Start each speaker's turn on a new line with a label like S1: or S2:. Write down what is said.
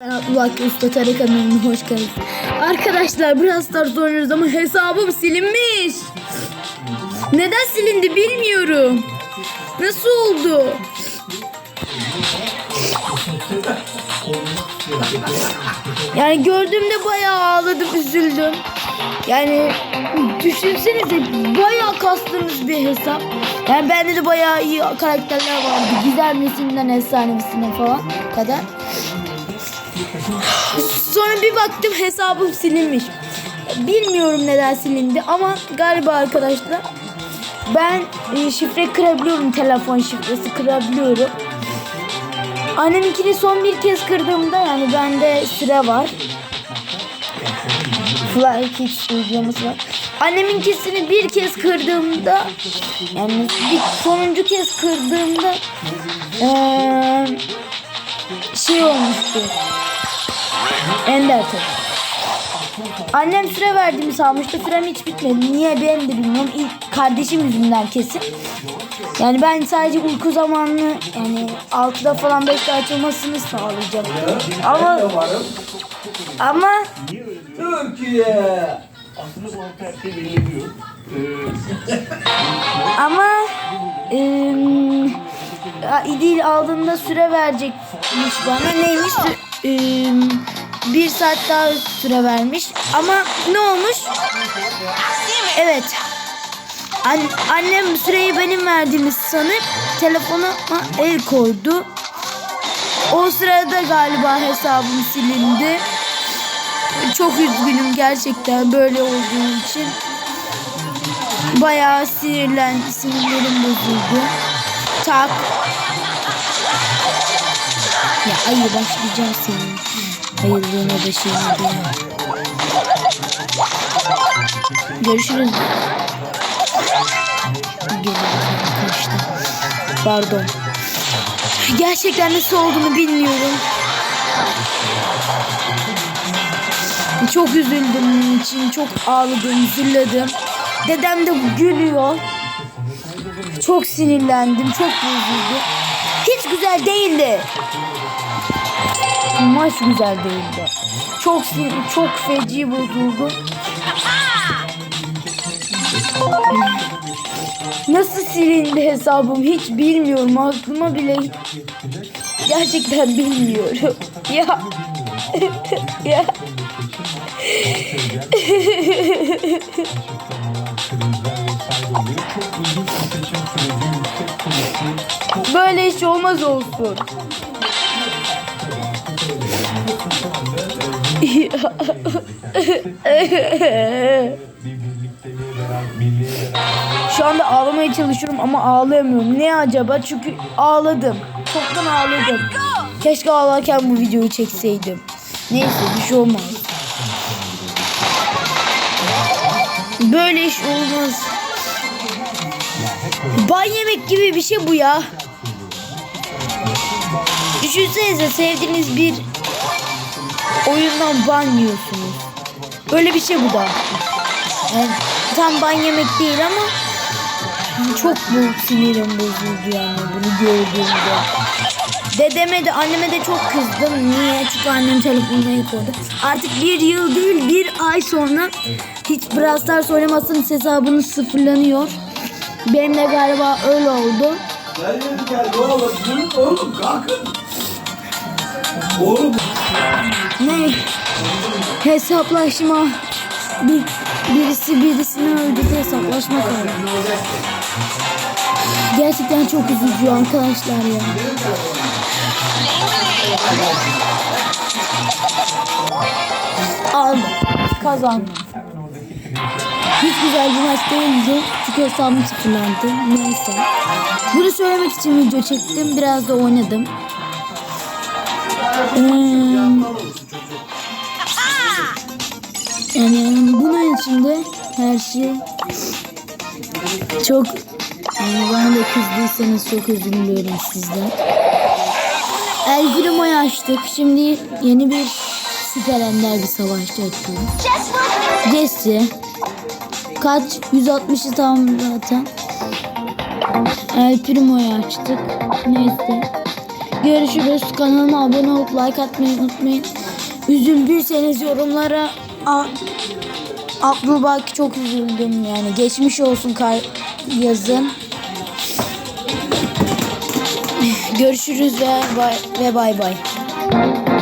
S1: Bak Usta Tarık kanalına hoş geldiniz. Arkadaşlar biraz Stars oynuyoruz ama hesabım silinmiş. Neden silindi bilmiyorum. Nasıl oldu? Yani gördüğümde bayağı ağladım, üzüldüm. Yani düşünsenize bayağı kastığınız bir hesap. Yani bende de bayağı iyi karakterler vardı. Gizemlisinden efsanevisine falan kadar. Sonra bir baktım hesabım silinmiş. Bilmiyorum neden silindi ama galiba arkadaşlar ben e, şifre kırabiliyorum telefon şifresi kırabiliyorum. Anneminkini son bir kez kırdığımda yani bende süre var. Fly Kids uygulaması var. Anneminkisini bir kez kırdığımda yani bir sonuncu kez kırdığımda eee, şey olmuştu. Ender tabii. Annem süre verdiğimi sanmıştı. Sürem hiç bitmedi. Niye ben de bilmiyorum. İlk kardeşim yüzünden kesin. Yani ben sadece uyku zamanını yani 6'da falan 5'te açılmasını sağlayacaktım. Ama ama
S2: Türkiye.
S3: Veriliyor. Ee,
S1: ama ım, ya İdil aldığında süre verecekmiş bana. Neymiş? Im, bir saat daha süre vermiş. Ama ne olmuş? Evet. An- annem süreyi benim verdiğimi sanıp telefona el koydu. O sırada galiba hesabım silindi. Çok üzgünüm gerçekten böyle olduğu için. Bayağı sinirlen, sinirlerim bozuldu. Tak. Ya ayı başlayacağım senin. Hayırlığına da şeyine. Görüşürüz. Geliyorum kaçtı. Pardon. Gerçekten nasıl olduğunu bilmiyorum. Çok üzüldüm için. Çok ağladım, zırladım. Dedem de gülüyor. Çok sinirlendim, çok bozuldu. Hiç güzel değildi. Maç güzel değildi. Çok sin çok feci bozuldu. Nasıl silindi hesabım hiç bilmiyorum. Aklıma bile gerçekten bilmiyorum. Ya. ya. İş olmaz olsun. Şu anda ağlamaya çalışıyorum ama ağlayamıyorum. Ne acaba? Çünkü ağladım. Çoktan ağladım. Keşke ağlarken bu videoyu çekseydim. Neyse bir şey olmaz. Böyle iş olmaz. Ban yemek gibi bir şey bu ya. Düşünsenize sevdiğiniz bir oyundan ban yiyorsunuz. Böyle bir şey bu da. Yani tam ban yemek değil ama çok bu sinirim bozuldu yani bunu gördüğümde. Dedeme de anneme de çok kızdım. Niye? Çünkü annem telefonuna el koydu. Artık bir yıl değil bir ay sonra hiç Brawl Stars oynamazsanız hesabınız sıfırlanıyor. Benim de galiba öyle oldu.
S2: Gel yürü gel oğlum. Yürü oğlum kalkın. Oğlum.
S1: Ne? Hesaplaşma. Bir, birisi birisini öldürdü hesaplaşma kaldı. Gerçekten çok üzücü arkadaşlar ya. Aldım. Kazandım. Hiç güzel bir maç değildi. Çünkü hesabım sıfırlandı. Neyse. Bunu söylemek için video çektim. Biraz da oynadım. Ee, yani bunun içinde her şey çok yani bana da kızdıysanız çok özür diliyorum sizden. El Primo'yu açtık. Şimdi yeni bir süper ender bir savaşçı açıyoruz. Jesse. Kaç? 160'ı tamam zaten. El Primo'yu açtık. Neyse. Görüşürüz. Kanalıma abone olup like atmayı unutmayın. Üzüldüyseniz yorumlara Abdülbaki çok üzüldüm yani. Geçmiş olsun kar yazın. Görüşürüz ve bay ve bay bay.